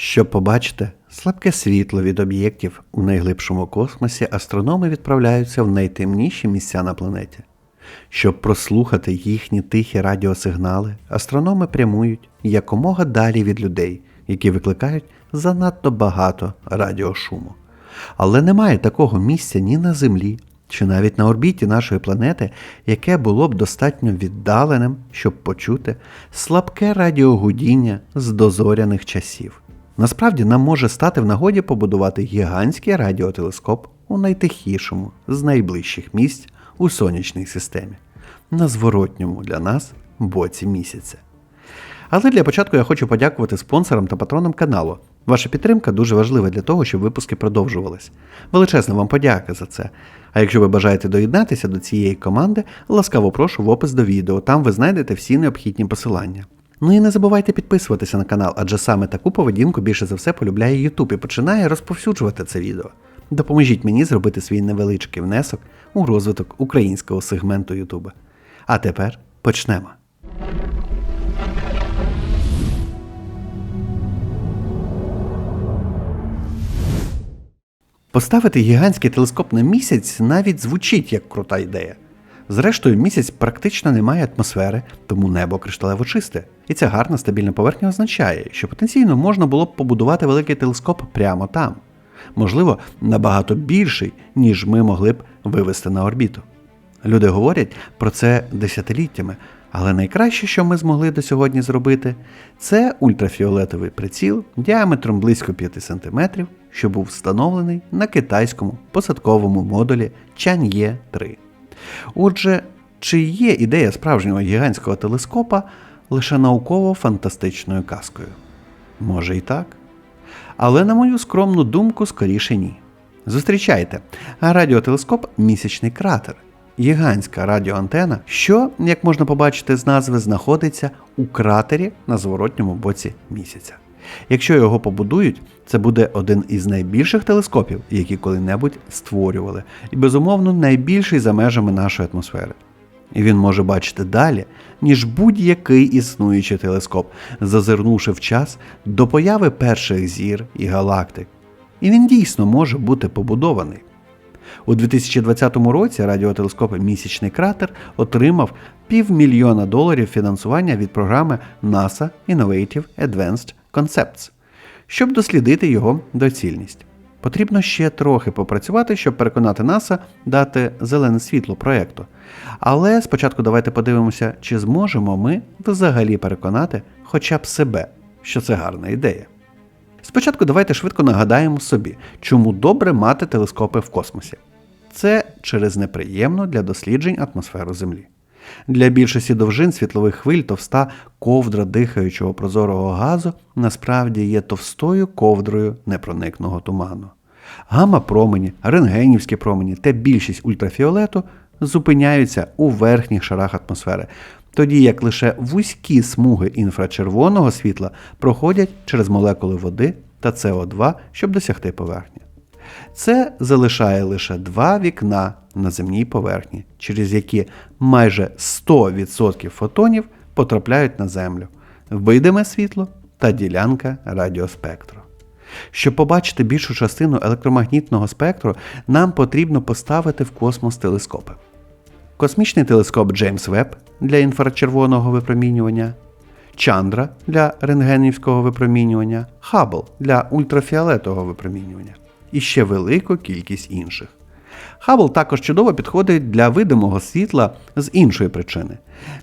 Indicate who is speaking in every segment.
Speaker 1: Щоб побачити слабке світло від об'єктів у найглибшому космосі, астрономи відправляються в найтемніші місця на планеті. Щоб прослухати їхні тихі радіосигнали, астрономи прямують якомога далі від людей, які викликають занадто багато радіошуму. Але немає такого місця ні на Землі, чи навіть на орбіті нашої планети, яке було б достатньо віддаленим, щоб почути слабке радіогудіння з дозоряних часів. Насправді нам може стати в нагоді побудувати гігантський радіотелескоп у найтихішому з найближчих місць у сонячній системі, на зворотньому для нас боці місяця. Але для початку я хочу подякувати спонсорам та патронам каналу. Ваша підтримка дуже важлива для того, щоб випуски продовжувались. Величезна вам подяка за це. А якщо ви бажаєте доєднатися до цієї команди, ласкаво прошу в опис до відео, там ви знайдете всі необхідні посилання. Ну і не забувайте підписуватися на канал, адже саме таку поведінку більше за все полюбляє YouTube і починає розповсюджувати це відео. Допоможіть мені зробити свій невеличкий внесок у розвиток українського сегменту YouTube. А тепер почнемо. Поставити гігантський телескоп на місяць навіть звучить як крута ідея. Зрештою, місяць практично не має атмосфери, тому небо кришталево чисте. І ця гарна стабільна поверхня означає, що потенційно можна було б побудувати великий телескоп прямо там. Можливо, набагато більший, ніж ми могли б вивести на орбіту. Люди говорять про це десятиліттями, але найкраще, що ми змогли до сьогодні зробити, це ультрафіолетовий приціл діаметром близько 5 см, що був встановлений на китайському посадковому модулі Чан'є 3. Отже, чи є ідея справжнього гігантського телескопа лише науково-фантастичною казкою? Може і так. Але, на мою скромну думку, скоріше ні. Зустрічайте радіотелескоп Місячний кратер. Гігантська радіоантена, що, як можна побачити з назви, знаходиться у кратері на зворотньому боці місяця. Якщо його побудують, це буде один із найбільших телескопів, які коли-небудь створювали, і безумовно найбільший за межами нашої атмосфери. І він може бачити далі, ніж будь-який існуючий телескоп, зазирнувши в час до появи перших зір і галактик. І він дійсно може бути побудований. У 2020 році радіотелескоп Місячний кратер отримав півмільйона доларів фінансування від програми NASA Innovative Advanced Concepts, щоб дослідити його доцільність. Потрібно ще трохи попрацювати, щоб переконати НАСА дати зелене світло проєкту. Але спочатку давайте подивимося, чи зможемо ми взагалі переконати хоча б себе, що це гарна ідея. Спочатку давайте швидко нагадаємо собі, чому добре мати телескопи в космосі. Це через неприємну для досліджень атмосферу Землі. Для більшості довжин світлових хвиль товста ковдра дихаючого прозорого газу насправді є товстою ковдрою непроникного туману. Гамма промені, рентгенівські промені та більшість ультрафіолету зупиняються у верхніх шарах атмосфери, тоді як лише вузькі смуги інфрачервоного світла проходять через молекули води та СО2, щоб досягти поверхні. Це залишає лише два вікна на земній поверхні, через які майже 100% фотонів потрапляють на Землю, видиме світло та ділянка радіоспектру. Щоб побачити більшу частину електромагнітного спектру, нам потрібно поставити в космос телескопи. Космічний телескоп Джеймс Веб для інфрачервоного випромінювання, Чандра для рентгенівського випромінювання, Хаббл для ультрафіолетового випромінювання і ще велику кількість інших. Хаббл також чудово підходить для видимого світла з іншої причини.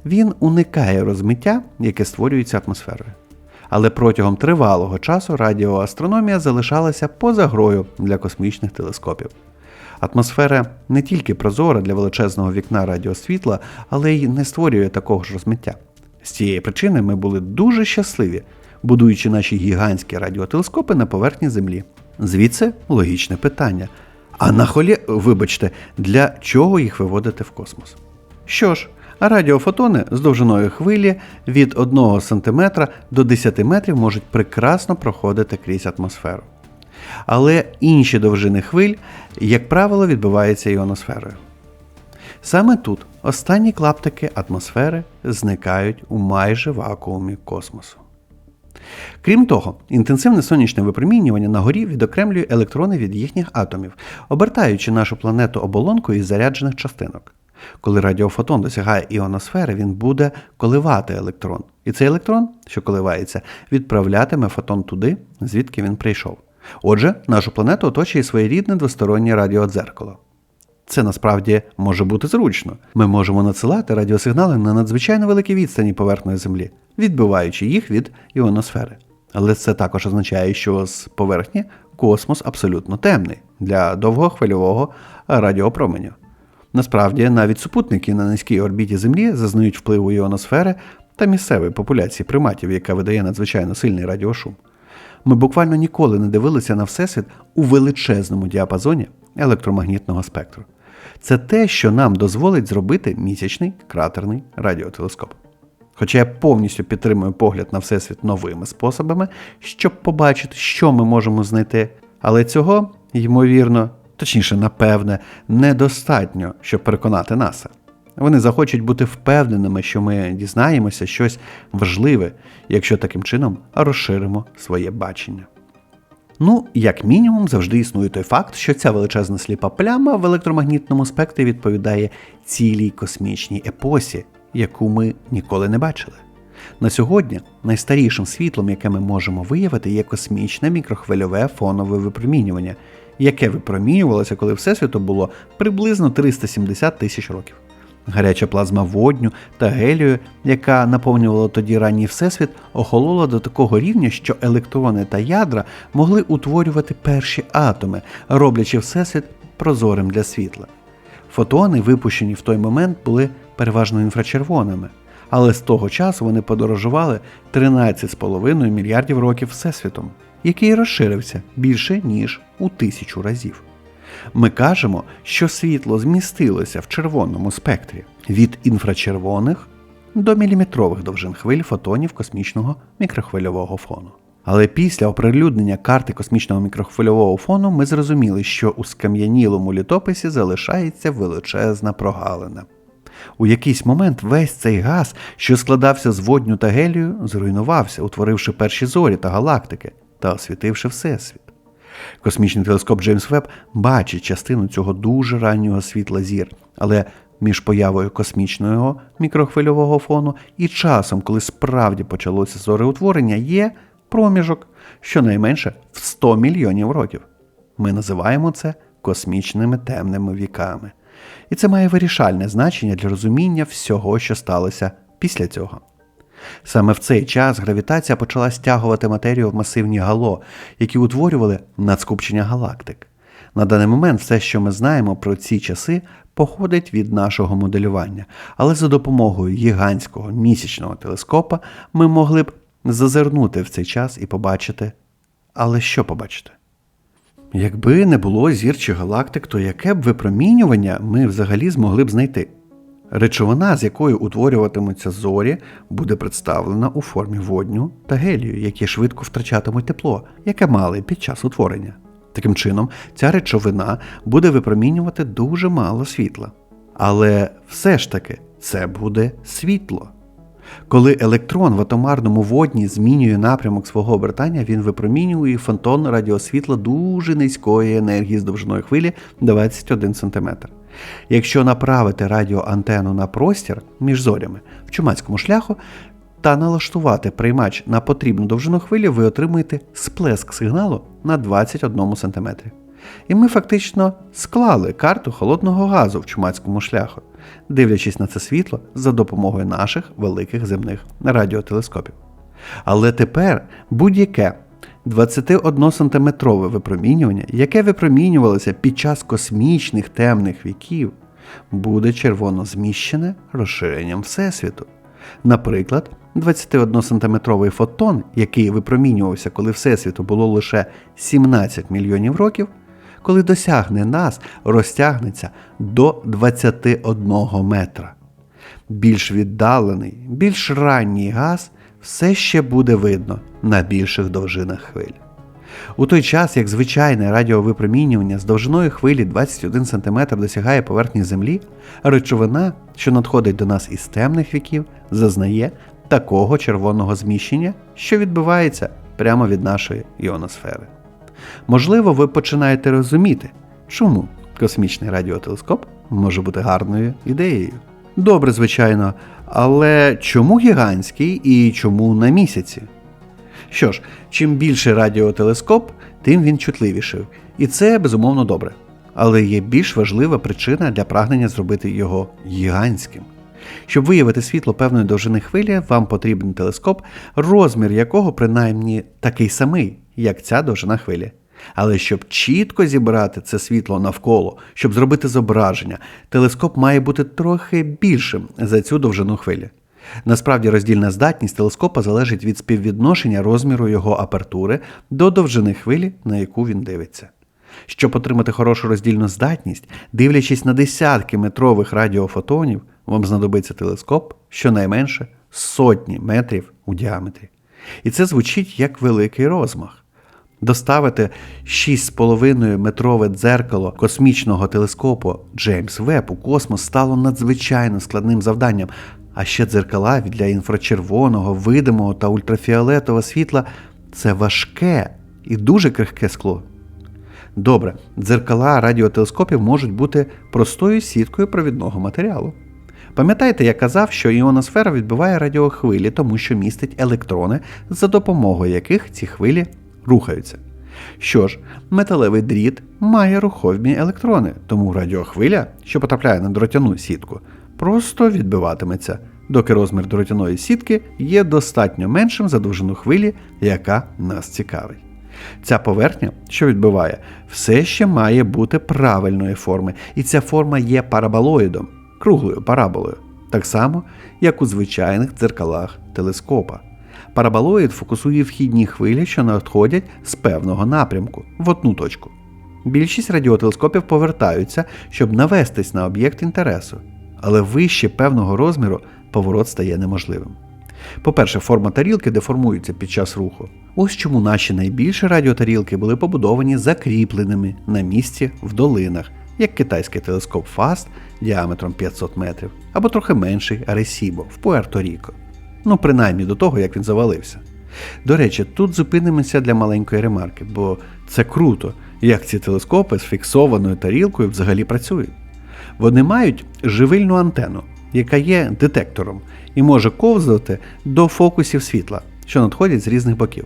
Speaker 1: Він уникає розмиття, яке створюється атмосферою. Але протягом тривалого часу радіоастрономія залишалася поза грою для космічних телескопів. Атмосфера не тільки прозора для величезного вікна радіосвітла, але й не створює такого ж розмиття. З цієї причини ми були дуже щасливі, будуючи наші гігантські радіотелескопи на поверхні Землі. Звідси логічне питання. А на холі, вибачте, для чого їх виводити в космос? Що ж, радіофотони з довжиною хвилі від 1 см до 10 метрів можуть прекрасно проходити крізь атмосферу. Але інші довжини хвиль, як правило, відбиваються іоносферою. Саме тут останні клаптики атмосфери зникають у майже вакуумі космосу. Крім того, інтенсивне сонячне випромінювання на горі відокремлює електрони від їхніх атомів, обертаючи нашу планету оболонкою із заряджених частинок. Коли радіофотон досягає іоносфери, він буде коливати електрон. І цей електрон, що коливається, відправлятиме фотон туди, звідки він прийшов. Отже, нашу планету оточує своєрідне двостороннє радіодзеркало. Це насправді може бути зручно. Ми можемо надсилати радіосигнали на надзвичайно великій відстані поверхної Землі, відбиваючи їх від іоносфери. Але це також означає, що з поверхні космос абсолютно темний для довгохвильового радіопроменю. Насправді, навіть супутники на низькій орбіті Землі зазнають впливу іоносфери та місцевої популяції приматів, яка видає надзвичайно сильний радіошум. Ми буквально ніколи не дивилися на Всесвіт у величезному діапазоні електромагнітного спектру. Це те, що нам дозволить зробити місячний кратерний радіотелескоп. Хоча я повністю підтримую погляд на Всесвіт новими способами, щоб побачити, що ми можемо знайти, але цього, ймовірно, точніше, напевне, недостатньо, щоб переконати НАСА. Вони захочуть бути впевненими, що ми дізнаємося щось важливе, якщо таким чином розширимо своє бачення. Ну, як мінімум, завжди існує той факт, що ця величезна сліпа пляма в електромагнітному спектрі відповідає цілій космічній епосі, яку ми ніколи не бачили. На сьогодні найстарішим світлом, яке ми можемо виявити, є космічне мікрохвильове фонове випромінювання, яке випромінювалося, коли Всесвіту було приблизно 370 тисяч років. Гаряча плазма водню та гелію, яка наповнювала тоді ранній всесвіт, охолола до такого рівня, що електрони та ядра могли утворювати перші атоми, роблячи всесвіт прозорим для світла. Фотони, випущені в той момент, були переважно інфрачервоними, але з того часу вони подорожували 13,5 мільярдів років всесвітом, який розширився більше ніж у тисячу разів. Ми кажемо, що світло змістилося в червоному спектрі від інфрачервоних до міліметрових довжин хвиль фотонів космічного мікрохвильового фону. Але після оприлюднення карти космічного мікрохвильового фону ми зрозуміли, що у скам'янілому літописі залишається величезна прогалина. У якийсь момент весь цей газ, що складався з водню та гелію, зруйнувався, утворивши перші зорі та галактики та освітивши Всесвіт. Космічний телескоп Джеймс Веб бачить частину цього дуже раннього світла зір, але між появою космічного мікрохвильового фону і часом, коли справді почалося зореутворення, є проміжок щонайменше в 100 мільйонів років. Ми називаємо це космічними темними віками. І це має вирішальне значення для розуміння всього, що сталося після цього. Саме в цей час гравітація почала стягувати матерію в масивні гало, які утворювали надскупчення галактик. На даний момент все, що ми знаємо про ці часи, походить від нашого моделювання, але за допомогою гігантського місячного телескопа ми могли б зазирнути в цей час і побачити. Але що побачити? Якби не було зірчих галактик, то яке б випромінювання ми взагалі змогли б знайти? Речовина, з якою утворюватимуться зорі, буде представлена у формі водню та гелію, які швидко втрачатимуть тепло, яке мали під час утворення. Таким чином, ця речовина буде випромінювати дуже мало світла. Але все ж таки це буде світло. Коли електрон в атомарному водні змінює напрямок свого обертання, він випромінює фотон радіосвітла дуже низької енергії з довжиною хвилі 21 см. Якщо направити радіоантенну на простір між зорями в чумацькому шляху та налаштувати приймач на потрібну довжину хвилі, ви отримуєте сплеск сигналу на 21 см. І ми фактично склали карту холодного газу в чумацькому шляху, дивлячись на це світло за допомогою наших великих земних радіотелескопів. Але тепер будь-яке 21-сантиметрове випромінювання, яке випромінювалося під час космічних темних віків, буде червоно зміщене розширенням Всесвіту. Наприклад, 21-сантиметровий фотон, який випромінювався, коли Всесвіту було лише 17 мільйонів років, коли досягне нас, розтягнеться до 21 метра. Більш віддалений, більш ранній газ все ще буде видно на більших довжинах хвиль. У той час, як звичайне радіовипромінювання з довжиною хвилі 21 см досягає поверхні Землі, речовина, що надходить до нас із темних віків, зазнає такого червоного зміщення, що відбивається прямо від нашої іоносфери. Можливо, ви починаєте розуміти, чому космічний радіотелескоп може бути гарною ідеєю. Добре, звичайно, але чому гігантський і чому на місяці? Що ж, чим більше радіотелескоп, тим він чутливіший. І це безумовно добре. Але є більш важлива причина для прагнення зробити його гігантським. Щоб виявити світло певної довжини хвилі, вам потрібен телескоп, розмір якого принаймні такий самий, як ця довжина хвилі. Але щоб чітко зібрати це світло навколо, щоб зробити зображення, телескоп має бути трохи більшим за цю довжину хвилі. Насправді роздільна здатність телескопа залежить від співвідношення розміру його апертури до довжини хвилі, на яку він дивиться. Щоб отримати хорошу роздільну здатність, дивлячись на десятки метрових радіофотонів, вам знадобиться телескоп щонайменше сотні метрів у діаметрі. І це звучить як великий розмах. Доставити 6,5 метрове дзеркало космічного телескопу Джеймс Веб у космос стало надзвичайно складним завданням, а ще дзеркала для інфрачервоного, видимого та ультрафіолетового світла це важке і дуже крихке скло. Добре, дзеркала радіотелескопів можуть бути простою сіткою провідного матеріалу. Пам'ятаєте, я казав, що іоносфера відбиває радіохвилі, тому що містить електрони, за допомогою яких ці хвилі рухаються. Що ж, металевий дріт має рухомі електрони, тому радіохвиля, що потрапляє на дротяну сітку, просто відбиватиметься, доки розмір дротяної сітки є достатньо меншим за довжину хвилі, яка нас цікавить. Ця поверхня, що відбиває, все ще має бути правильної форми, і ця форма є параболоїдом, круглою параболою, так само, як у звичайних дзеркалах телескопа. Параболоїд фокусує вхідні хвилі, що надходять з певного напрямку в одну точку. Більшість радіотелескопів повертаються, щоб навестись на об'єкт інтересу, але вище певного розміру поворот стає неможливим. По-перше, форма тарілки деформується під час руху. Ось чому наші найбільші радіотарілки були побудовані закріпленими на місці в долинах, як китайський телескоп FAST діаметром 500 метрів, або трохи менший Arecibo в Пуерто-Ріко. Ну, принаймні до того, як він завалився. До речі, тут зупинимося для маленької ремарки, бо це круто, як ці телескопи з фіксованою тарілкою взагалі працюють. Вони мають живильну антенну, яка є детектором і може ковзати до фокусів світла, що надходять з різних боків.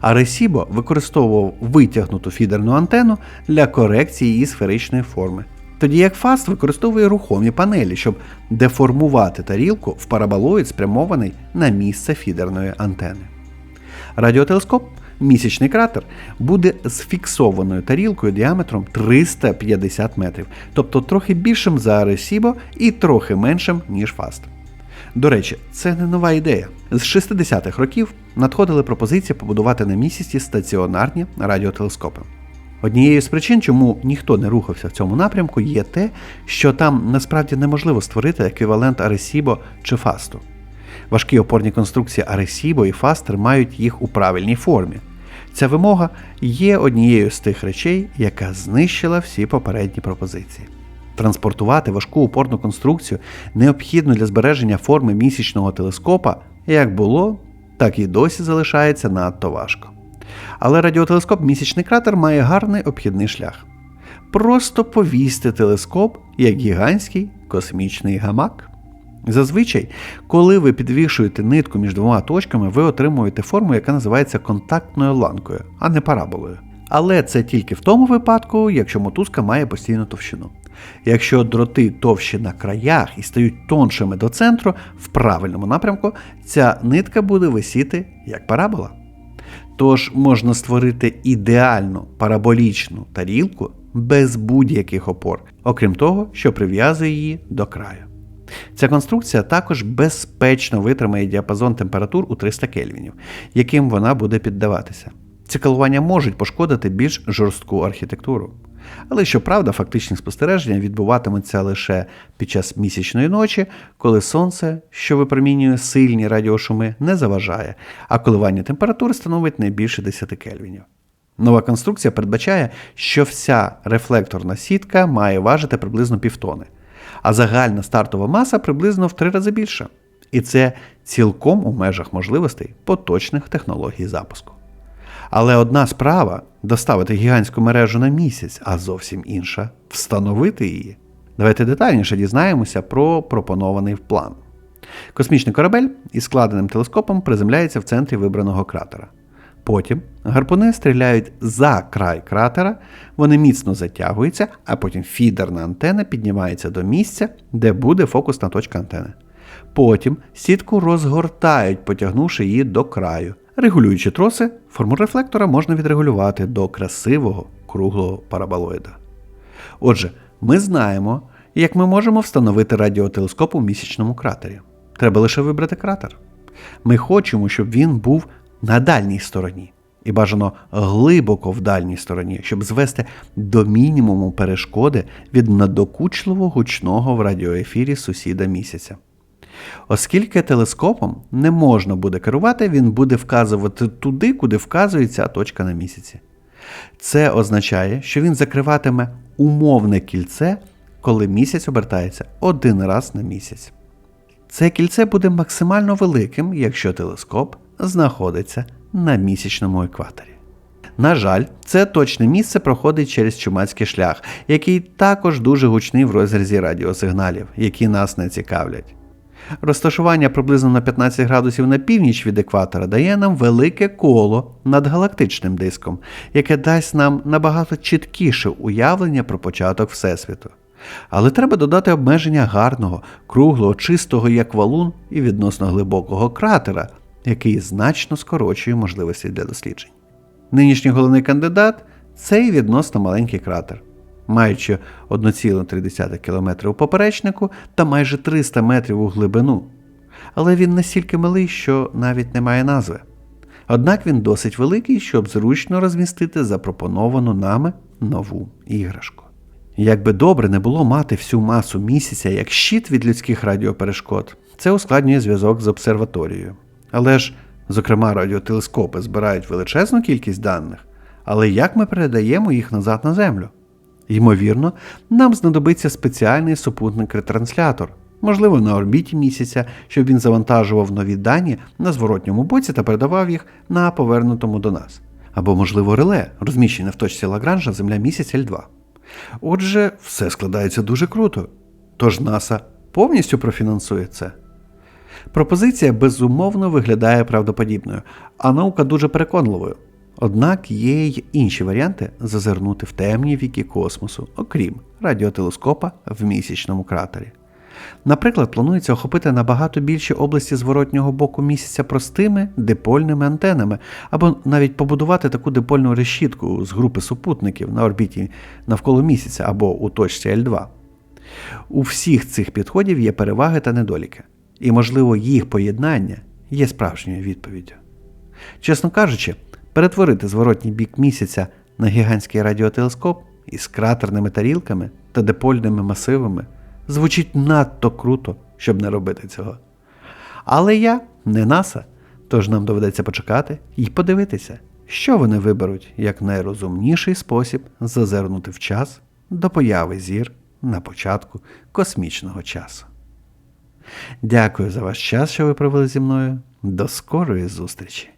Speaker 1: А Ресібо використовував витягнуту фідерну антенну для корекції її сферичної форми. Тоді як фаст використовує рухомі панелі, щоб деформувати тарілку в параболоїд, спрямований на місце фідерної антени. Радіотелескоп місячний кратер буде з фіксованою тарілкою діаметром 350 метрів, тобто трохи більшим за Аресібо і трохи меншим, ніж фаст. До речі, це не нова ідея. З 60-х років надходили пропозиції побудувати на місяці стаціонарні радіотелескопи. Однією з причин, чому ніхто не рухався в цьому напрямку, є те, що там насправді неможливо створити еквівалент Аресібо чи Фасту. Важкі опорні конструкції Аресібо і Фаст тримають їх у правильній формі. Ця вимога є однією з тих речей, яка знищила всі попередні пропозиції. Транспортувати важку опорну конструкцію необхідну для збереження форми місячного телескопа, як було, так і досі залишається надто важко. Але радіотелескоп місячний кратер має гарний обхідний шлях. Просто повісьте телескоп як гігантський космічний гамак. Зазвичай, коли ви підвішуєте нитку між двома точками, ви отримуєте форму, яка називається контактною ланкою, а не параболою. Але це тільки в тому випадку, якщо мотузка має постійну товщину. Якщо дроти товщі на краях і стають тоншими до центру в правильному напрямку, ця нитка буде висіти як парабола. Тож можна створити ідеальну параболічну тарілку без будь-яких опор, окрім того, що прив'язує її до краю. Ця конструкція також безпечно витримає діапазон температур у 300 кельвінів, яким вона буде піддаватися. Ці калування можуть пошкодити більш жорстку архітектуру. Але щоправда, фактичні спостереження відбуватимуться лише під час місячної ночі, коли сонце, що випромінює сильні радіошуми, не заважає, а коливання температури становить не більше 10 кельвінів. Нова конструкція передбачає, що вся рефлекторна сітка має важити приблизно півтони, а загальна стартова маса приблизно в три рази більша. І це цілком у межах можливостей поточних технологій запуску. Але одна справа доставити гігантську мережу на місяць, а зовсім інша встановити її. Давайте детальніше дізнаємося про пропонований план. Космічний корабель із складеним телескопом приземляється в центрі вибраного кратера. Потім гарпуни стріляють за край кратера, вони міцно затягуються, а потім фідерна антена піднімається до місця, де буде фокусна точка антени. Потім сітку розгортають, потягнувши її до краю. Регулюючи троси, форму рефлектора можна відрегулювати до красивого круглого параболоїда. Отже, ми знаємо, як ми можемо встановити радіотелескоп у місячному кратері. Треба лише вибрати кратер. Ми хочемо, щоб він був на дальній стороні, і бажано глибоко в дальній стороні, щоб звести до мінімуму перешкоди від надокучливо гучного в радіоефірі сусіда місяця. Оскільки телескопом не можна буде керувати, він буде вказувати туди, куди вказує ця точка на місяці. Це означає, що він закриватиме умовне кільце, коли місяць обертається один раз на місяць. Це кільце буде максимально великим, якщо телескоп знаходиться на місячному екваторі. На жаль, це точне місце проходить через чумацький шлях, який також дуже гучний в розрізі радіосигналів, які нас не цікавлять. Розташування приблизно на 15 градусів на північ від екватора дає нам велике коло над галактичним диском, яке дасть нам набагато чіткіше уявлення про початок Всесвіту. Але треба додати обмеження гарного, круглого, чистого як валун і відносно глибокого кратера, який значно скорочує можливості для досліджень. Нинішній головний кандидат це і відносно маленький кратер, маючи 1,3 км у поперечнику та майже 300 метрів у глибину. Але він настільки малий, що навіть не має назви. Однак він досить великий, щоб зручно розмістити запропоновану нами нову іграшку. Якби добре не було мати всю масу місяця як щит від людських радіоперешкод, це ускладнює зв'язок з обсерваторією. Але ж, зокрема, радіотелескопи збирають величезну кількість даних, але як ми передаємо їх назад на Землю? Ймовірно, нам знадобиться спеціальний супутник-ретранслятор, можливо, на орбіті місяця, щоб він завантажував нові дані на зворотньому боці та передавав їх на повернутому до нас. Або, можливо, реле, розміщене в точці Лагранжа Земля місяць L2. Отже, все складається дуже круто. Тож НАСА повністю профінансує це. Пропозиція безумовно виглядає правдоподібною, а наука дуже переконливою. Однак є й інші варіанти зазирнути в темні віки космосу, окрім радіотелескопа в місячному кратері. Наприклад, планується охопити набагато більші області зворотнього боку місяця простими дипольними антенами, або навіть побудувати таку дипольну решітку з групи супутників на орбіті навколо місяця або у точці L2. У всіх цих підходів є переваги та недоліки, і, можливо, їх поєднання є справжньою відповіддю. Чесно кажучи, перетворити зворотній бік місяця на гігантський радіотелескоп із кратерними тарілками та дипольними масивами звучить надто круто, щоб не робити цього. Але я не НАСА, тож нам доведеться почекати і подивитися, що вони виберуть як найрозумніший спосіб зазирнути в час до появи зір на початку космічного часу. Дякую за ваш час, що ви провели зі мною. До скорої зустрічі!